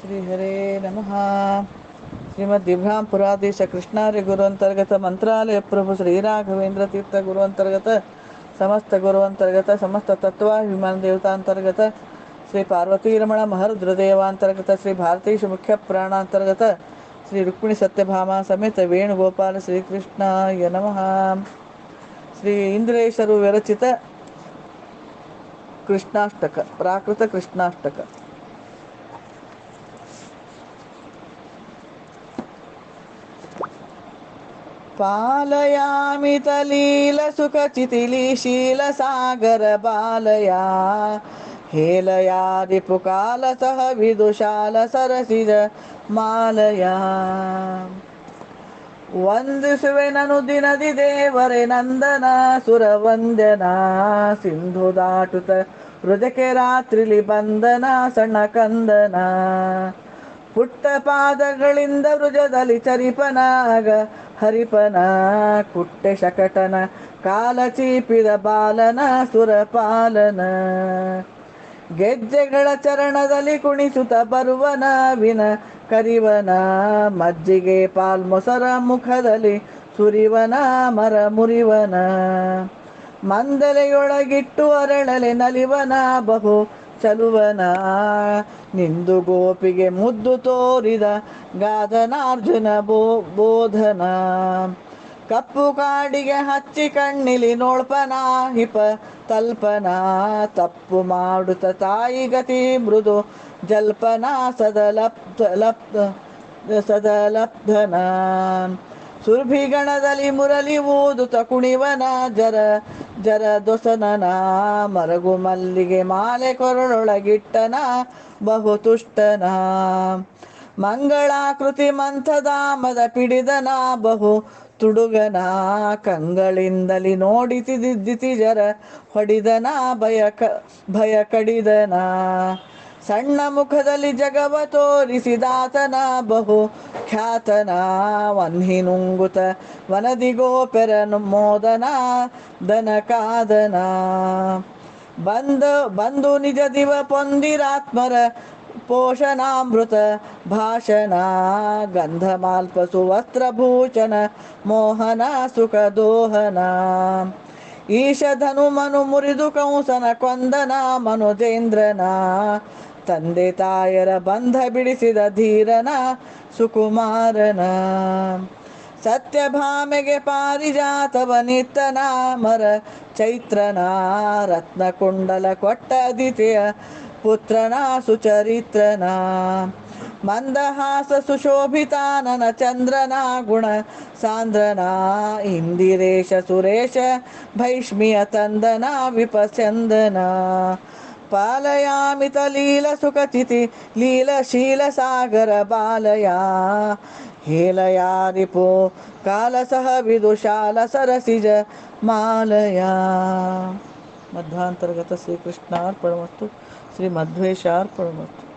श्रीहरे नमः। श्रीमद्दिभ्यां पुरादेशकृष्णार्य गुरु अंतर्गत मंत्रालय प्रभु श्री राघवेंद्र तीर्थ गुरु अंतर्गत समस्त गुरु अंतर्गत समस्त तत्वाभिमान देवता अंतर्गत श्री पार्वती रमण महरुद्रदेवांतर्गत श्री भारतीश मुख्य प्राणांतर्गत श्री रुक्मिणी सत्यभामा समेत वेणुगोपाल श्रीकृष्ण नम। श्री इंद्रेशरु विरचित कृष्णाष्टक प्राकृत कृष्णाष्टक पालयामि तलीलसुखचितिलीशीलसागरबालया हेलया रिपुकालसह विदुषालसरसिज मालया ವಂದಿಸುವೆನನು ದಿನದಿ ದೇವರೇ ನಂದನ ಸುರವಂದನ. ಸಿಂಧು ದಾಟುತ ಹೃದಯಕ್ಕೆ ರಾತ್ರಿಲಿ ಬಂದನ ಸಣ್ಣ ಕಂದನ. ಪುಟ್ಟ ಪಾದಗಳಿಂದ ವೃಜದಲ್ಲಿ ಚರಿಪನಾಗ ಹರಿಪನ. ಕುಟ್ಟೆ ಶಕಟನ ಕಾಲ ಚೀಪಿದ ಬಾಲನ ಸುರಪಾಲನ. ಗೆಜ್ಜೆಗಳ ಚರಣದಲ್ಲಿ ಕುಣಿಸುತ್ತ ಬರುವನ ವಿನ ಕರಿವನ ಮಜ್ಜಿಗೆ ಪಾಲ್ ಮೊಸರ ಮುಖದಲ್ಲಿ ಸುರಿವನ, ಮರ ಮುರಿವನ. ಮಂದಲೆಯೊಳಗಿಟ್ಟು ಅರಳಲೆ ನಲಿವನ, ಬಹು ಚಲುವನ. ನಿಂದು ಗೋಪಿಗೆ ಮುದ್ದು ತೋರಿದ ಗಾದನಾರ್ಜುನ ಬೋ ಬೋಧನ ಕಪ್ಪು ಕಾಡಿಗೆ ಹಚ್ಚಿ ಕಣ್ಣಿಲಿ ನೋಳ್ಪನ ಹಿಪ ತಲ್ಪನ ತಪ್ಪು ಮಾಡುತ್ತ ತಾಯಿ ಗತಿ ಮೃದು, ಜಲ್ಪನ ಸದಲಪ್ತ, ಲಪ್ತ ಸದಲಬ್ಧನ ಸುರ್ಭಿಗಣದಲ್ಲಿ ಮುರಳಿ ಊದುತ ಕುಣಿವನ ಜರ ಜರ ದೊಸನನ. ಮರಗು ಮಲ್ಲಿಗೆ ಮಾಲೆ ಕೊರಳೊಳಗಿಟ್ಟನ ಬಹು ತುಷ್ಟನ ಮಂಗಳಾಕೃತಿ ಮಂಥದಾಮದ ಪಿಡಿದನ, ಬಹು ತುಡುಗನ ಕಂಗಳಿಂದಲಿ ನೋಡಿತಿದ್ದಿತಿ ಜರ ಹೊಡಿದನ ಭಯ ಕ, ಭಯ ಕಡಿದನ. ಸಣ್ಣ ಮುಖದಲ್ಲಿ ಜಗವ ತೋರಿಸಿದಾತನ ಬಹು ಖ್ಯಾತನ. ವನ್ಹಿನುಂಗುತ ವನದಿ ವನದಿಗೋಪೆರ ಮೋದನ ದನ ಕಾದನ. ಬಂದ, ಬಂದು ನಿಜ ದಿವ ಪೊಂದಿರಾತ್ಮರ ಪೋಷಣಾಮೃತ ಭಾಷಣ, ಗಂಧಮಾಲ್ಪ ಸುವಸ್ತ್ರಭೂಷಣ ಮೋಹನ ಸುಖ ದೋಹನ ಈಶಧನು ಮನು ಮುರಿದು ಕಂಸನ, ಕೊಂದನ ಮನುಜೇಂದ್ರನ ತಂದೆ ತಾಯರ ಬಂಧ ಬಿಡಿಸಿದ ಧೀರನ, ಸುಕುಮಾರನ. ಸತ್ಯಭಾಮೆಗೆ ಪಾರಿಜಾತವ ನಿತ್ತನ, ಮರ ಚೈತ್ರನ, ರತ್ನಕುಂಡಲ ಕೊಟ್ಟ ಅದಿತಿಯ ಪುತ್ರನ, ಸುಚರಿತ್ರನ. मन्दहास सुशोभितानन चन्द्रना गुण सान्द्रना इन्दिरेश सुरेश भैष्म्यतन्दना विपचन्दना पालयामि तलीलसुखचिति लीलशीलसागरबालया हेलया रिपो कालसह विदुषालसरसिज मालया। मध्वान्तर्गत मध्वान्तर्गतश्रीकृष्णार्पणमस्तु श्रीमध्वेशार्पणमस्तु।